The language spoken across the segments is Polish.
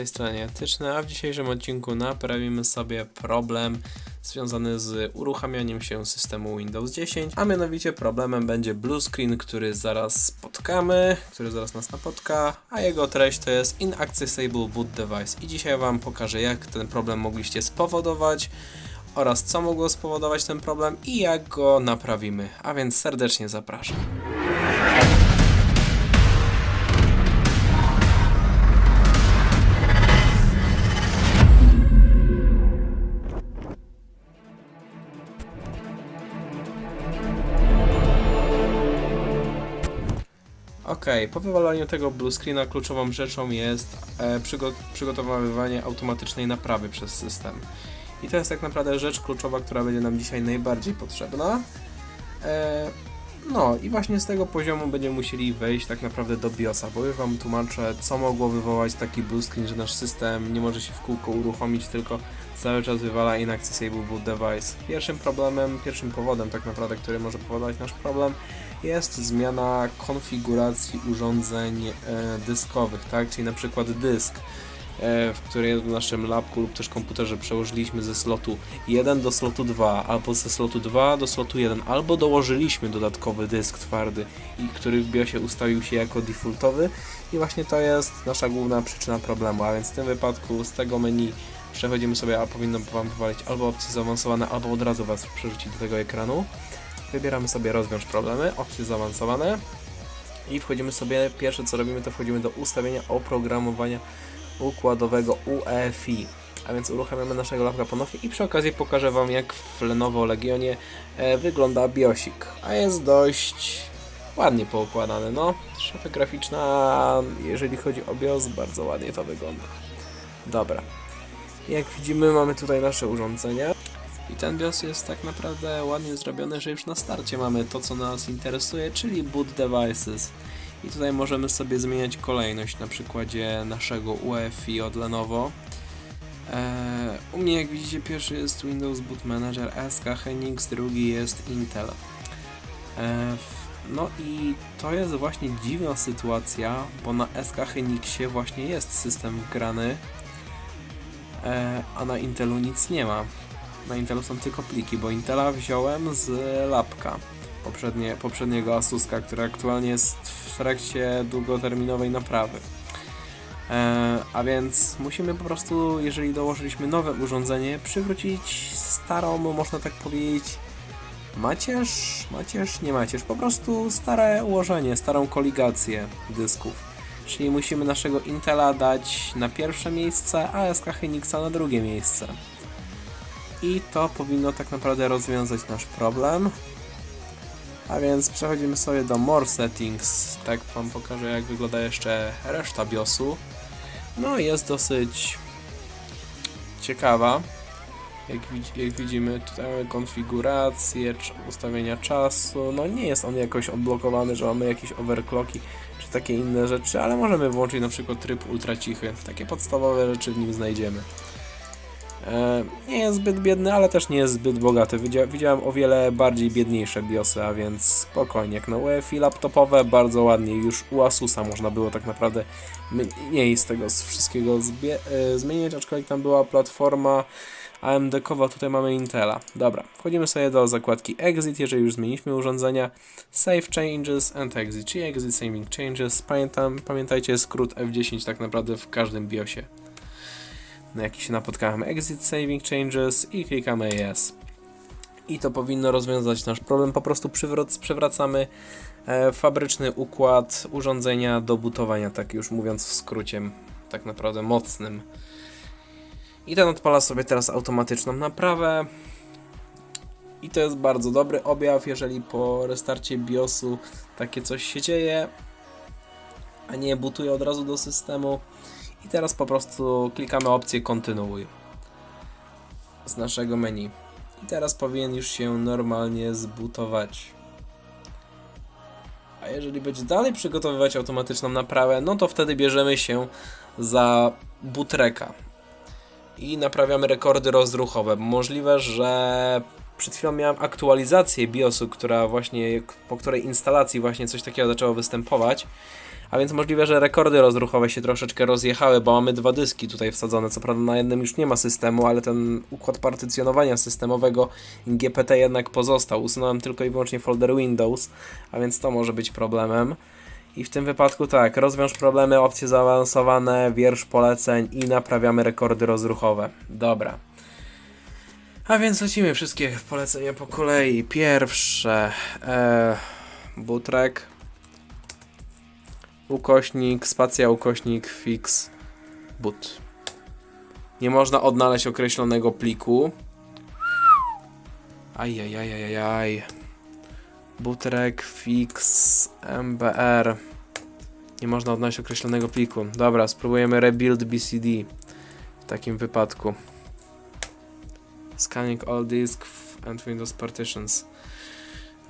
tej stronie Tyczne, a w dzisiejszym odcinku naprawimy sobie problem związany z uruchamianiem się systemu Windows 10, a mianowicie problemem będzie blue screen, który zaraz spotkamy, który zaraz nas napotka, a jego treść to jest inaccessible boot device i dzisiaj Wam pokażę jak ten problem mogliście spowodować oraz co mogło spowodować ten problem i jak go naprawimy, a więc serdecznie zapraszam. Okej, po wywalaniu tego blue screena kluczową rzeczą jest e, przygo przygotowywanie automatycznej naprawy przez system. I to jest tak naprawdę rzecz kluczowa, która będzie nam dzisiaj najbardziej potrzebna. E, no i właśnie z tego poziomu będziemy musieli wejść tak naprawdę do BIOSa, bo już Wam tłumaczę, co mogło wywołać taki blue screen, że nasz system nie może się w kółko uruchomić, tylko cały czas wywala inaccessible device. Pierwszym problemem, pierwszym powodem tak naprawdę, który może powodować nasz problem, jest zmiana konfiguracji urządzeń e, dyskowych, tak? Czyli na przykład dysk, e, w który w naszym lapku lub też komputerze przełożyliśmy ze slotu 1 do slotu 2, albo ze slotu 2 do slotu 1, albo dołożyliśmy dodatkowy dysk twardy, i który w BIOSie ustawił się jako defaultowy i właśnie to jest nasza główna przyczyna problemu, a więc w tym wypadku z tego menu przechodzimy sobie, a powinno Wam wywalić albo opcje zaawansowane, albo od razu Was przerzucić do tego ekranu. Wybieramy sobie rozwiąż problemy, opcje zaawansowane i wchodzimy sobie, pierwsze co robimy to wchodzimy do ustawienia oprogramowania układowego UEFI. A więc uruchamiamy naszego lapka ponownie i przy okazji pokażę Wam jak w Lenovo Legionie e, wygląda BIOSik. A jest dość ładnie poukładany, no. Szafa graficzna, jeżeli chodzi o BIOS, bardzo ładnie to wygląda. Dobra. Jak widzimy mamy tutaj nasze urządzenia. I ten BIOS jest tak naprawdę ładnie zrobiony, że już na starcie mamy to, co nas interesuje, czyli boot devices. I tutaj możemy sobie zmieniać kolejność na przykładzie naszego UEFI od Lenovo. Eee, u mnie, jak widzicie, pierwszy jest Windows Boot Manager SK Hynix, drugi jest Intel. Eee, no i to jest właśnie dziwna sytuacja, bo na SK Hynixie właśnie jest system wgrany, eee, a na Intelu nic nie ma na Intelu są tylko pliki, bo Intela wziąłem z lapka poprzednie, poprzedniego Asuska, który aktualnie jest w trakcie długoterminowej naprawy. E, a więc musimy po prostu, jeżeli dołożyliśmy nowe urządzenie, przywrócić starą, można tak powiedzieć, macierz, macierz, nie macierz, po prostu stare ułożenie, starą koligację dysków. Czyli musimy naszego Intela dać na pierwsze miejsce, a SK Hynixa na drugie miejsce. I to powinno tak naprawdę rozwiązać nasz problem. A więc przechodzimy sobie do More Settings. Tak Wam pokażę jak wygląda jeszcze reszta BIOSu. No jest dosyć ciekawa. Jak, jak widzimy tutaj mamy konfigurację, ustawienia czasu. No nie jest on jakoś odblokowany, że mamy jakieś overclocki czy takie inne rzeczy, ale możemy włączyć na przykład tryb ultra cichy. Takie podstawowe rzeczy w nim znajdziemy. E, Nie jest zbyt biedny, ale też nie jest zbyt bogaty. Widzia- Widziałem o wiele bardziej biedniejsze BIOSy, a więc spokojnie. Jak na UEFI laptopowe, bardzo ładnie. Już u Asusa można było tak naprawdę mniej z tego wszystkiego e, zmieniać, aczkolwiek tam była platforma AMD-kowa, tutaj mamy Intela. Dobra, wchodzimy sobie do zakładki Exit, jeżeli już zmieniliśmy urządzenia. Save Changes and Exit, czyli Exit Saving Changes. Pamiętam, pamiętajcie, skrót F10 tak naprawdę w każdym BIOSie na jaki się napotkałem Exit Saving Changes i klikamy Yes. I to powinno rozwiązać nasz problem. Po prostu przywrac- przywracamy e, fabryczny układ urządzenia do butowania, tak już mówiąc w skrócie, tak naprawdę mocnym. I ten odpala sobie teraz automatyczną naprawę. I to jest bardzo dobry objaw, jeżeli po restarcie BIOSu takie coś się dzieje, a nie butuje od razu do systemu. I teraz po prostu klikamy opcję kontynuuj z naszego menu. I teraz powinien już się normalnie zbutować. A jeżeli będzie dalej przygotowywać automatyczną naprawę, no to wtedy bierzemy się za butreka i naprawiamy rekordy rozruchowe. Możliwe, że przed chwilą miałem aktualizację BIOSu, która właśnie, po której instalacji właśnie coś takiego zaczęło występować A więc możliwe, że rekordy rozruchowe się troszeczkę rozjechały, bo mamy dwa dyski tutaj wsadzone. Co prawda na jednym już nie ma systemu, ale ten układ partycjonowania systemowego GPT jednak pozostał. Usunąłem tylko i wyłącznie folder Windows, a więc to może być problemem. I w tym wypadku tak, rozwiąż problemy, opcje zaawansowane, wiersz poleceń i naprawiamy rekordy rozruchowe. Dobra. A więc lecimy wszystkie polecenia po kolei. Pierwsze, e, butrek, ukośnik, spacja, ukośnik, fix, boot. Nie można odnaleźć określonego pliku. Ajajajajaj. Butrek, fix, mbr. Nie można odnaleźć określonego pliku. Dobra, spróbujemy rebuild BCD w takim wypadku. Scanning all disk and Windows partitions.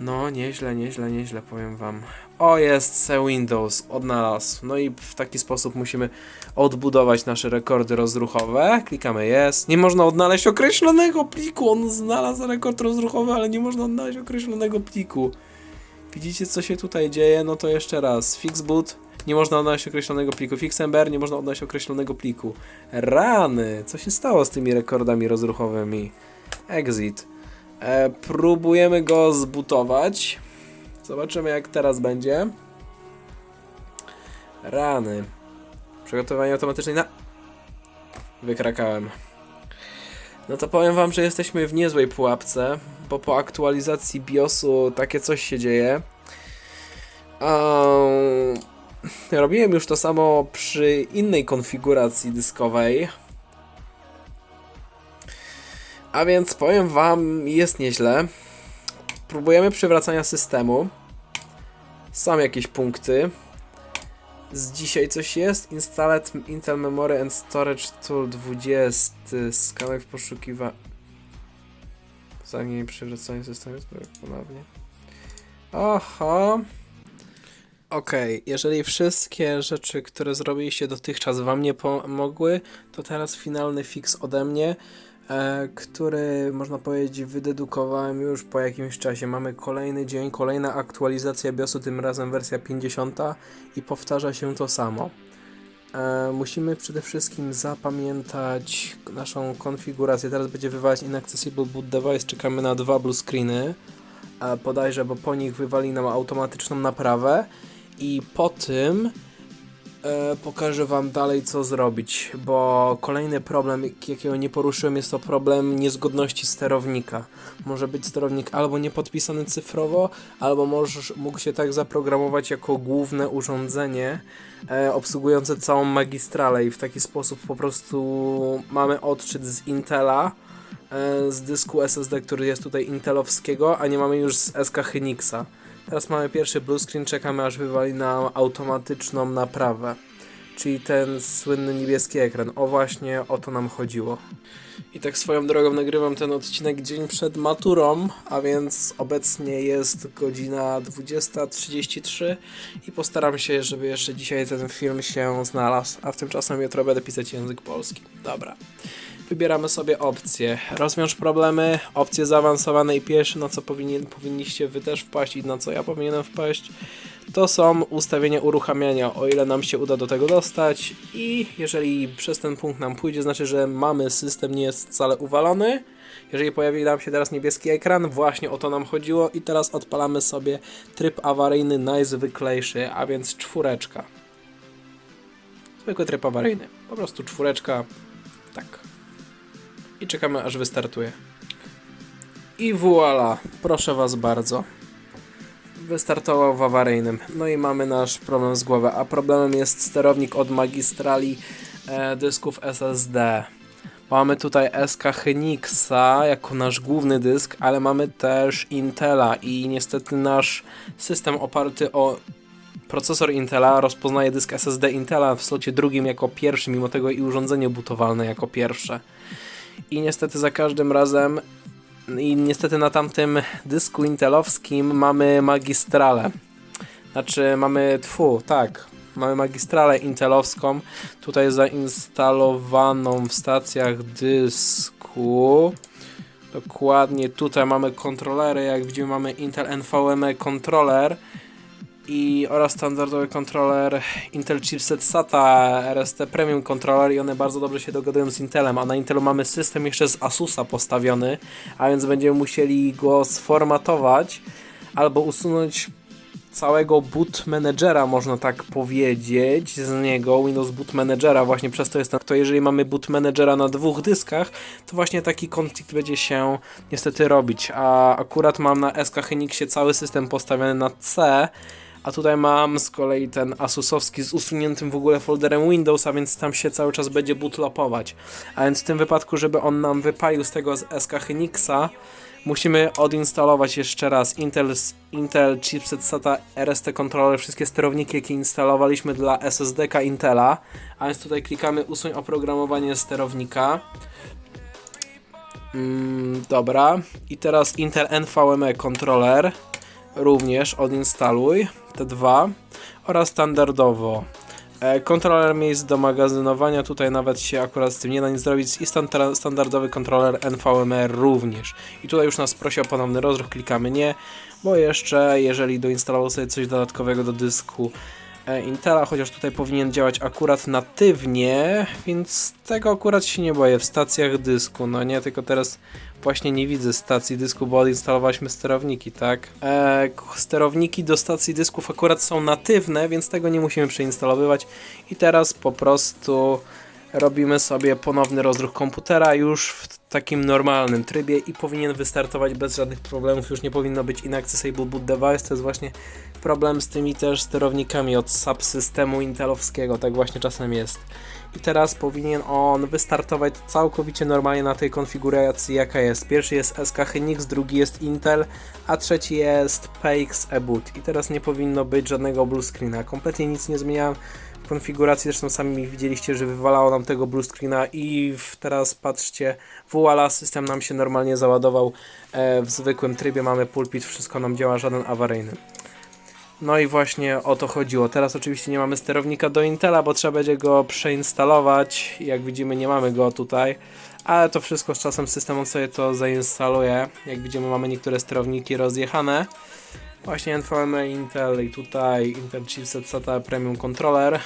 No, nieźle, nieźle, nieźle, powiem wam. O, jest C Windows, odnalazł. No i w taki sposób musimy odbudować nasze rekordy rozruchowe. Klikamy jest. Nie można odnaleźć określonego pliku. On znalazł rekord rozruchowy, ale nie można odnaleźć określonego pliku. Widzicie, co się tutaj dzieje? No to jeszcze raz. Fix boot. Nie można odnaleźć określonego pliku. Fixember. Nie można odnaleźć określonego pliku. Rany! Co się stało z tymi rekordami rozruchowymi? Exit. E, próbujemy go zbutować. Zobaczymy jak teraz będzie. Rany. Przygotowanie automatyczne na... Wykrakałem. No to powiem wam, że jesteśmy w niezłej pułapce, bo po aktualizacji BIOSu takie coś się dzieje. Um, robiłem już to samo przy innej konfiguracji dyskowej. A więc powiem wam, jest nieźle. Próbujemy przywracania systemu. Są jakieś punkty. Z dzisiaj coś jest. Installed Intel Memory and Storage Tool 20. Skanuj w poszukiwa. Zanim przywracanie systemu ponownie. Oho. Okej, jeżeli wszystkie rzeczy, które zrobiliście dotychczas Wam nie pomogły, to teraz finalny fix ode mnie, który można powiedzieć wydedukowałem już po jakimś czasie. Mamy kolejny dzień, kolejna aktualizacja BIOSu, tym razem wersja 50 i powtarza się to samo. E, musimy przede wszystkim zapamiętać naszą konfigurację. Teraz będzie wywalać Inaccessible Boot Device, czekamy na dwa blue screeny. E, podajże, bo po nich wywali nam automatyczną naprawę i po tym e, pokażę Wam dalej co zrobić, bo kolejny problem, jakiego nie poruszyłem, jest to problem niezgodności sterownika. Może być sterownik albo niepodpisany cyfrowo, albo możesz, mógł się tak zaprogramować jako główne urządzenie e, obsługujące całą magistralę i w taki sposób po prostu mamy odczyt z Intela e, z dysku SSD, który jest tutaj intelowskiego, a nie mamy już z SK Hynixa. Teraz mamy pierwszy blue screen, czekamy aż wywali nam automatyczną naprawę. Czyli ten słynny niebieski ekran. O właśnie o to nam chodziło. I tak swoją drogą nagrywam ten odcinek dzień przed maturą, a więc obecnie jest godzina 20.33 i postaram się, żeby jeszcze dzisiaj ten film się znalazł, a w tym czasem jutro będę pisać język polski. Dobra. Wybieramy sobie opcje. Rozwiąż problemy, opcje zaawansowane i pierwsze, na co powinien, powinniście wy też wpaść i na co ja powinienem wpaść, to są ustawienia uruchamiania, o ile nam się uda do tego dostać i jeżeli przez ten punkt nam pójdzie, znaczy, że mamy system, nie jest wcale uwalony. Jeżeli pojawi nam się teraz niebieski ekran, właśnie o to nam chodziło i teraz odpalamy sobie tryb awaryjny najzwyklejszy, a więc czwóreczka. Zwykły tryb awaryjny, po prostu czwóreczka, tak i czekamy aż wystartuje. I voila, proszę Was bardzo. Wystartował w awaryjnym. No i mamy nasz problem z głowy. A problemem jest sterownik od magistrali e, dysków SSD. Mamy tutaj SK Hynixa jako nasz główny dysk, ale mamy też Intela i niestety nasz system oparty o procesor Intela rozpoznaje dysk SSD Intela w slocie drugim jako pierwszy, mimo tego i urządzenie butowalne jako pierwsze i niestety za każdym razem i niestety na tamtym dysku intelowskim mamy magistralę. Znaczy mamy, tfu, tak, mamy magistralę intelowską tutaj zainstalowaną w stacjach dysku. Dokładnie tutaj mamy kontrolery, jak widzimy mamy Intel NVMe controller i oraz standardowy kontroler Intel chipset SATA RST Premium Controller i one bardzo dobrze się dogadują z Intelem, a na Intelu mamy system jeszcze z Asusa postawiony, a więc będziemy musieli go sformatować albo usunąć całego boot managera, można tak powiedzieć, z niego, Windows Boot Managera, właśnie przez to jest to, jeżeli mamy boot managera na dwóch dyskach, to właśnie taki konflikt będzie się niestety robić, a akurat mam na SK Hynixie cały system postawiony na C, a tutaj mam z kolei ten Asusowski z usuniętym w ogóle folderem Windows, a więc tam się cały czas będzie bootlopować. A więc w tym wypadku, żeby on nam wypalił z tego z SK Hynixa, musimy odinstalować jeszcze raz Intel, Intel chipset SATA RST controller, wszystkie sterowniki, jakie instalowaliśmy dla SSD-ka Intela. A więc tutaj klikamy usuń oprogramowanie sterownika. Mm, dobra. I teraz Intel NVMe controller również odinstaluj te dwa oraz standardowo e, kontroler miejsc do magazynowania, tutaj nawet się akurat z tym nie da nic zrobić i standardowy kontroler NVMe również. I tutaj już nas prosi o ponowny rozruch, klikamy nie, bo jeszcze jeżeli doinstalował sobie coś dodatkowego do dysku e, Intela, chociaż tutaj powinien działać akurat natywnie, więc tego akurat się nie boję w stacjach dysku, no nie, tylko teraz Właśnie nie widzę stacji dysku, bo odinstalowaliśmy sterowniki, tak? Eee, sterowniki do stacji dysków akurat są natywne, więc tego nie musimy przeinstalowywać. I teraz po prostu robimy sobie ponowny rozruch komputera już w takim normalnym trybie i powinien wystartować bez żadnych problemów. Już nie powinno być inaccessible boot device. To jest właśnie problem z tymi też sterownikami od subsystemu intelowskiego. Tak właśnie czasem jest i teraz powinien on wystartować całkowicie normalnie na tej konfiguracji jaka jest. Pierwszy jest SK Hynix, drugi jest Intel, a trzeci jest PX eBoot i teraz nie powinno być żadnego blue screena. Kompletnie nic nie zmieniałem konfiguracji, zresztą sami widzieliście, że wywalało nam tego blue screena i teraz patrzcie, voila, system nam się normalnie załadował e, w zwykłym trybie, mamy pulpit, wszystko nam działa, żaden awaryjny. No i właśnie o to chodziło. Teraz oczywiście nie mamy sterownika do Intela, bo trzeba będzie go przeinstalować. Jak widzimy nie mamy go tutaj, ale to wszystko z czasem system on sobie to zainstaluje. Jak widzimy mamy niektóre sterowniki rozjechane. Właśnie NVMe Intel i tutaj Intel Chipset SATA Premium Controller.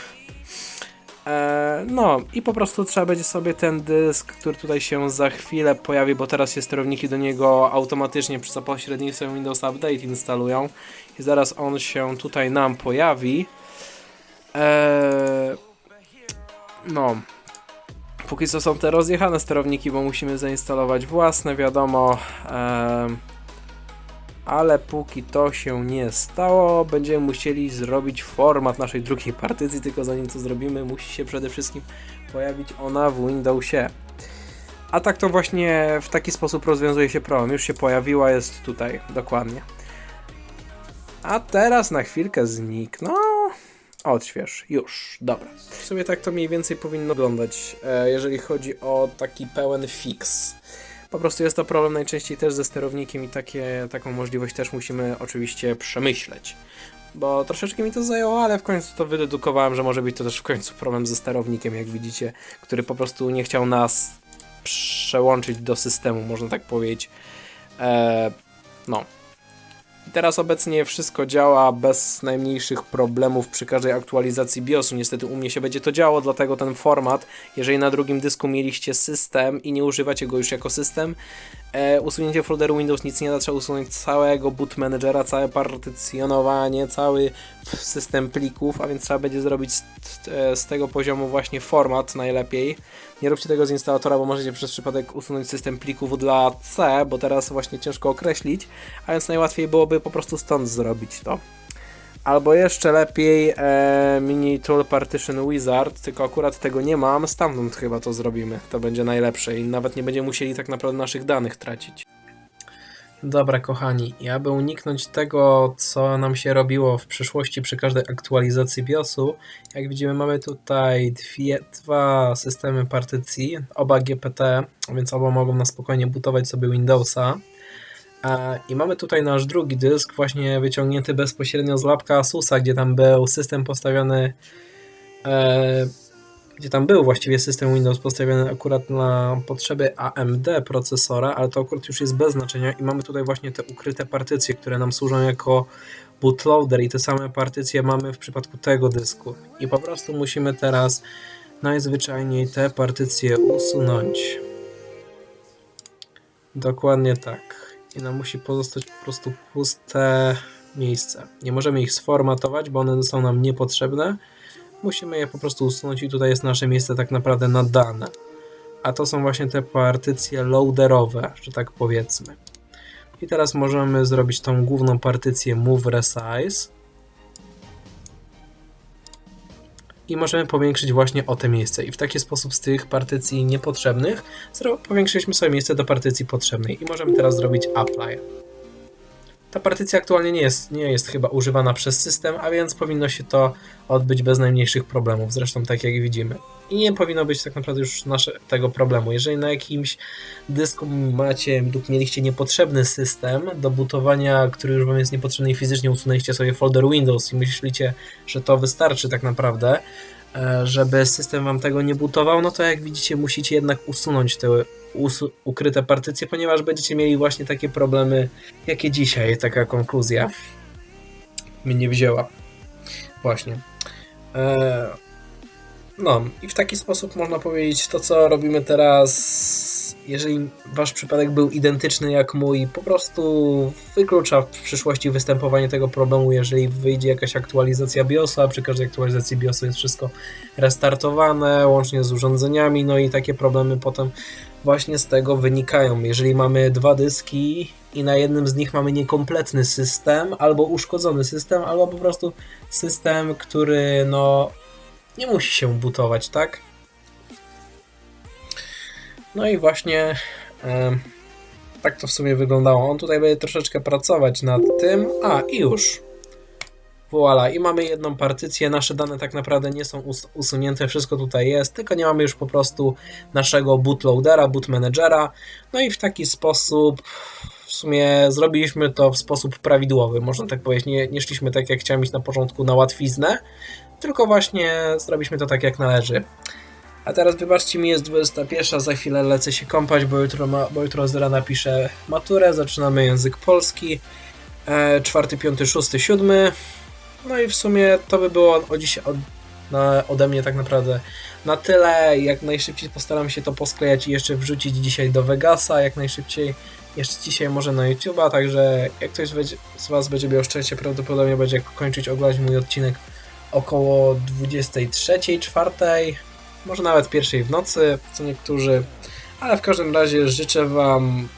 E, no i po prostu trzeba będzie sobie ten dysk, który tutaj się za chwilę pojawi, bo teraz się sterowniki do niego automatycznie przy pośrednictwem Windows Update instalują i zaraz on się tutaj nam pojawi. E, no, póki co są te rozjechane sterowniki, bo musimy zainstalować własne, wiadomo. Ale póki to się nie stało, będziemy musieli zrobić format naszej drugiej partycji, tylko zanim to zrobimy, musi się przede wszystkim pojawić ona w Windowsie. A tak to właśnie w taki sposób rozwiązuje się problem. Już się pojawiła, jest tutaj, dokładnie. A teraz na chwilkę znikną. Odśwież, już, dobra. W sumie tak to mniej więcej powinno wyglądać, e, jeżeli chodzi o taki pełen fix. Po prostu jest to problem najczęściej też ze sterownikiem i takie, taką możliwość też musimy oczywiście przemyśleć. Bo troszeczkę mi to zajęło, ale w końcu to wydedukowałem, że może być to też w końcu problem ze sterownikiem, jak widzicie, który po prostu nie chciał nas przełączyć do systemu, można tak powiedzieć. Eee, no, Teraz obecnie wszystko działa bez najmniejszych problemów przy każdej aktualizacji BIOSu. Niestety u mnie się będzie to działo, dlatego ten format, jeżeli na drugim dysku mieliście system i nie używacie go już jako system, e, usunięcie folderu Windows nic nie da, trzeba usunąć całego boot managera, całe partycjonowanie, cały system plików, a więc trzeba będzie zrobić z, e, z tego poziomu właśnie format najlepiej. Nie róbcie tego z instalatora, bo możecie przez przypadek usunąć system plików dla C, bo teraz właśnie ciężko określić, a więc najłatwiej byłoby po prostu stąd zrobić to. Albo jeszcze lepiej e, Mini Tool Partition Wizard, tylko akurat tego nie mam, stamtąd chyba to zrobimy. To będzie najlepsze i nawet nie będziemy musieli tak naprawdę naszych danych tracić. Dobra, kochani, aby uniknąć tego, co nam się robiło w przyszłości przy każdej aktualizacji BIOSu, jak widzimy, mamy tutaj dwie, dwa systemy partycji, oba GPT, więc oba mogą na spokojnie butować sobie Windowsa. I mamy tutaj nasz drugi dysk, właśnie wyciągnięty bezpośrednio z lapka Asusa, gdzie tam był system postawiony e, gdzie tam był właściwie system Windows postawiony akurat na potrzeby AMD procesora, ale to akurat już jest bez znaczenia i mamy tutaj właśnie te ukryte partycje, które nam służą jako bootloader i te same partycje mamy w przypadku tego dysku. I po prostu musimy teraz najzwyczajniej te partycje usunąć. Dokładnie tak. I nam musi pozostać po prostu puste miejsce. Nie możemy ich sformatować, bo one są nam niepotrzebne. Musimy je po prostu usunąć i tutaj jest nasze miejsce tak naprawdę na dane. A to są właśnie te partycje loaderowe, że tak powiedzmy. I teraz możemy zrobić tą główną partycję move resize. I możemy powiększyć właśnie o te miejsce. I w taki sposób z tych partycji niepotrzebnych powiększyliśmy sobie miejsce do partycji potrzebnej. I możemy teraz zrobić apply. Ta partycja aktualnie nie jest, nie jest chyba używana przez system, a więc powinno się to odbyć bez najmniejszych problemów. Zresztą tak jak widzimy. I nie powinno być tak naprawdę już nasze, tego problemu. Jeżeli na jakimś dysku macie lub mieliście niepotrzebny system do butowania, który już wam jest niepotrzebny i fizycznie usunęliście sobie folder Windows i myślicie, że to wystarczy tak naprawdę, e, żeby system wam tego nie butował, no to jak widzicie musicie jednak usunąć te usu- ukryte partycje, ponieważ będziecie mieli właśnie takie problemy, jakie dzisiaj. Taka konkluzja mnie wzięła. Właśnie. E, no i w taki sposób można powiedzieć to, co robimy teraz. Jeżeli wasz przypadek był identyczny jak mój, po prostu wyklucza w przyszłości występowanie tego problemu, jeżeli wyjdzie jakaś aktualizacja BIOSa. Przy każdej aktualizacji BIOSu jest wszystko restartowane, łącznie z urządzeniami, no i takie problemy potem właśnie z tego wynikają. Jeżeli mamy dwa dyski i na jednym z nich mamy niekompletny system, albo uszkodzony system, albo po prostu system, który no nie musi się butować, tak? No i właśnie em, tak to w sumie wyglądało. On tutaj będzie troszeczkę pracować nad tym. A, i już. Voila, i mamy jedną partycję. Nasze dane tak naprawdę nie są us- usunięte, wszystko tutaj jest, tylko nie mamy już po prostu naszego bootloadera, boot managera. No i w taki sposób w sumie zrobiliśmy to w sposób prawidłowy, można tak powiedzieć. Nie, nie szliśmy tak jak chciałem iść na początku na łatwiznę, tylko właśnie zrobiliśmy to tak jak należy. A teraz wybaczcie mi, jest 21, za chwilę lecę się kąpać, bo jutro, ma, bo jutro z rana piszę maturę, zaczynamy język polski, e, 4, 5, 6, 7. No i w sumie to by było o dzisiaj od, na, ode mnie tak naprawdę na tyle. Jak najszybciej postaram się to posklejać i jeszcze wrzucić dzisiaj do Vegasa, jak najszybciej jeszcze dzisiaj może na YouTube'a, także jak ktoś z Was będzie miał szczęście, prawdopodobnie będzie kończyć oglądać mój odcinek około 23, 4, może nawet pierwszej w nocy, co niektórzy, ale w każdym razie życzę Wam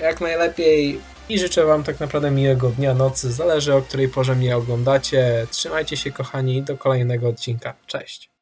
jak najlepiej i życzę Wam tak naprawdę miłego dnia, nocy, zależy o której porze mnie oglądacie. Trzymajcie się kochani, do kolejnego odcinka. Cześć!